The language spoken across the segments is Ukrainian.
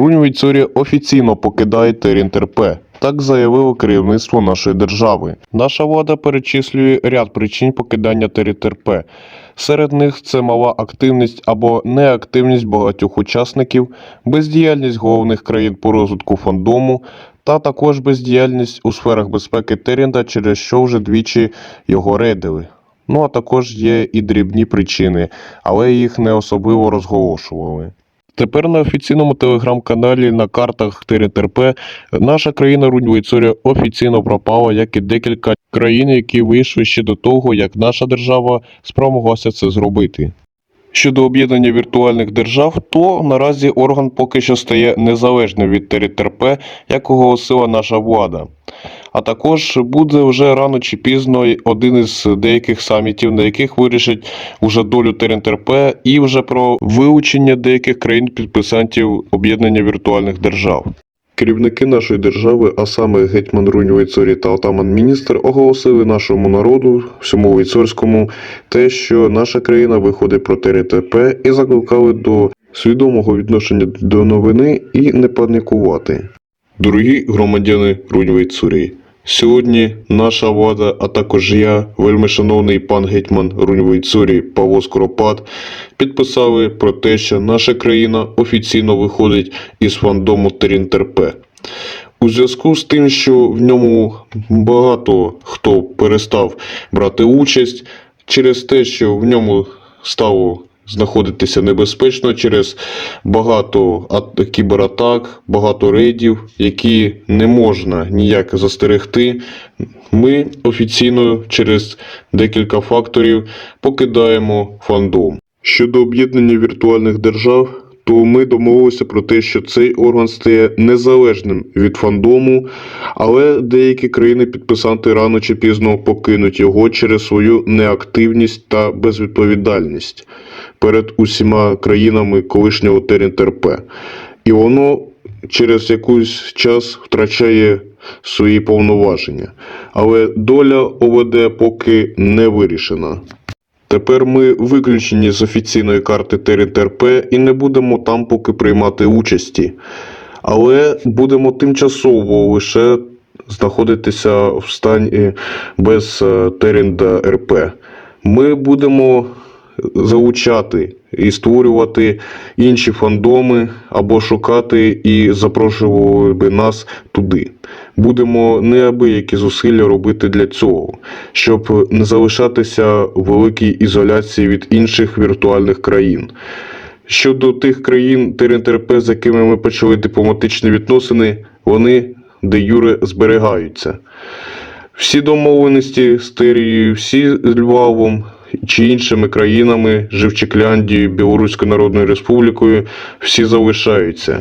Рунь Цорі офіційно покидає ТРНТРП. Так заявило керівництво нашої держави. Наша влада перечислює ряд причин покидання ТРТРП. Серед них це мала активність або неактивність багатьох учасників, бездіяльність головних країн по розвитку фандому та також бездіяльність у сферах безпеки Терінда, через що вже двічі його рейдили. Ну а також є і дрібні причини, але їх не особливо розголошували. Тепер на офіційному телеграм-каналі на картах ТРТРП наша країна Рунь-Вейцоря офіційно пропала, як і декілька країн, які вийшли ще до того, як наша держава спромоглася це зробити. Щодо об'єднання віртуальних держав, то наразі орган поки що стає незалежним від ТРТРП, як оголосила наша влада. А також буде вже рано чи пізно один із деяких самітів, на яких вирішать уже долю ТРНТРП і вже про вилучення деяких країн-підписантів об'єднання віртуальних держав. Керівники нашої держави, а саме гетьман Рунь Вейцорі та отаман міністр, оголосили нашому народу, всьому Вейцорському, те, що наша країна виходить проти РТП і закликали до свідомого відношення до новини і не панікувати. Дорогі громадяни Рунь Вейцурії, Сьогодні наша влада, а також я, вельми шановний пан гетьман Руньовий Цурі Павло Скоропад, підписали про те, що наша країна офіційно виходить із фандому Терінтерпе. У зв'язку з тим, що в ньому багато хто перестав брати участь, через те, що в ньому стало знаходитися небезпечно через багато кібератак, багато рейдів, які не можна ніяк застерегти. Ми офіційно через декілька факторів покидаємо фандом. Щодо об'єднання віртуальних держав, то ми домовилися про те, що цей орган стає незалежним від фандому, але деякі країни-підписанти рано чи пізно покинуть його через свою неактивність та безвідповідальність перед усіма країнами колишнього ТРНТРП. І воно через якийсь час втрачає свої повноваження. Але доля ОВД поки не вирішена. Тепер ми виключені з офіційної карти ТРТРП і не будемо там поки приймати участі. Але будемо тимчасово лише знаходитися в стані без е, Теренда РП. Ми будемо залучати і створювати інші фандоми або шукати і запрошували би нас туди. Будемо неабиякі зусилля робити для цього, щоб не залишатися в великій ізоляції від інших віртуальних країн. Щодо тих країн ТРНТРП, з якими ми почали дипломатичні відносини, вони де юре зберігаються. Всі домовленості з Терією, всі з Львовом чи іншими країнами, Живчикляндією, Білоруською Народною Республікою, всі залишаються.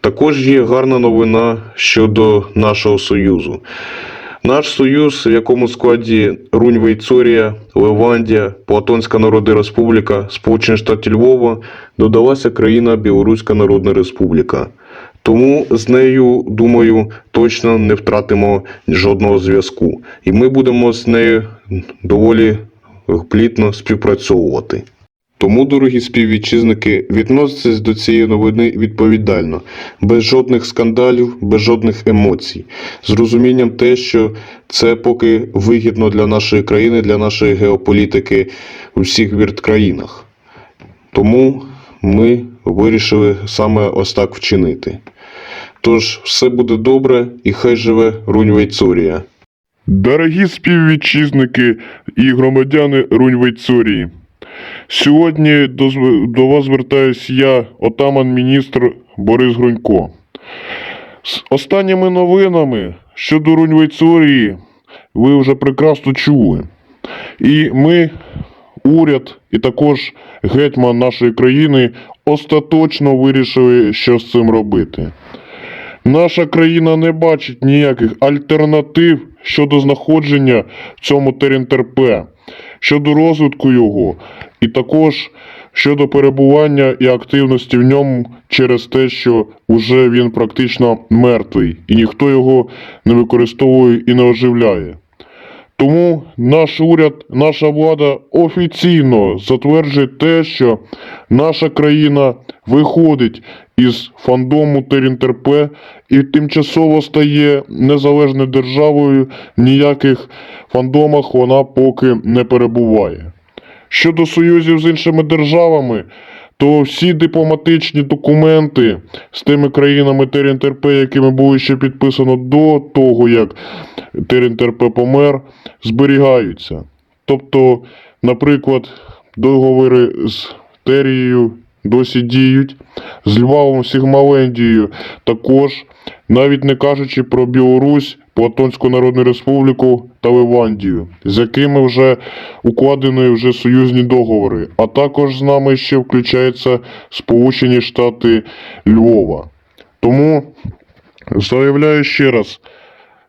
Також є гарна новина щодо нашого союзу. Наш союз, в якому складі Рунь Вейцорія, Левандія, Платонська Народна Республіка, Сполучені Штати Львова, додалася країна Білоруська Народна Республіка. Тому з нею, думаю, точно не втратимо жодного зв'язку. І ми будемо з нею доволі плітно співпрацьовувати. Тому, дорогі співвітчизники, відноситесь до цієї новини відповідально, без жодних скандалів, без жодних емоцій, з розумінням те, що це поки вигідно для нашої країни, для нашої геополітики у всіх вірткраїнах. Тому ми вирішили саме ось так вчинити. Тож все буде добре і хай живе Рунь Вейцорія. Дорогі співвітчизники і громадяни Рунь-Вейцорії, сьогодні до, до вас звертаюсь я, отаман-міністр Борис Грунько. З останніми новинами щодо Рунь-Вейцорії ви вже прекрасно чули. І ми, уряд і також гетьман нашої країни остаточно вирішили, що з цим робити. Наша країна не бачить ніяких альтернатив щодо знаходження в цьому ТРНТРП, щодо розвитку його, і також щодо перебування і активності в ньому через те, що вже він практично мертвий, і ніхто його не використовує і не оживляє. Тому наш уряд, наша влада офіційно затверджує те, що наша країна виходить із фандому ТРНТРП і тимчасово стає незалежною державою. В ніяких фандомах вона поки не перебуває. Щодо союзів з іншими державами, то всі дипломатичні документи з тими країнами ТРНТРП, якими було ще підписано до того, як ТРНТРП помер, зберігаються. Тобто, наприклад, договори з Терією досі діють, з Львовом, Сігмалендією також, навіть не кажучи про Білорусь, Платонську Народну Республіку та Ливандію, з якими вже укладені вже союзні договори, а також з нами ще включаються Сполучені Штати Львова. Тому заявляю ще раз,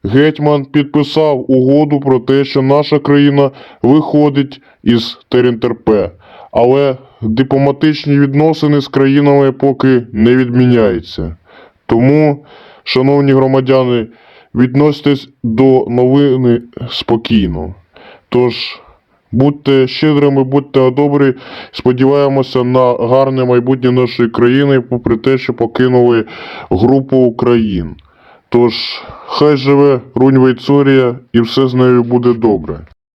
Гетьман підписав угоду про те, що наша країна виходить із ТРНТРП, але дипломатичні відносини з країнами поки не відміняються. Тому, шановні громадяни, відноситесь до новини спокійно. Тож, будьте щедрими, будьте добрі, сподіваємося на гарне майбутнє нашої країни, попри те, що покинули групу Україн. Тож, хай живе Рунь Вейцорія і все з нею буде добре.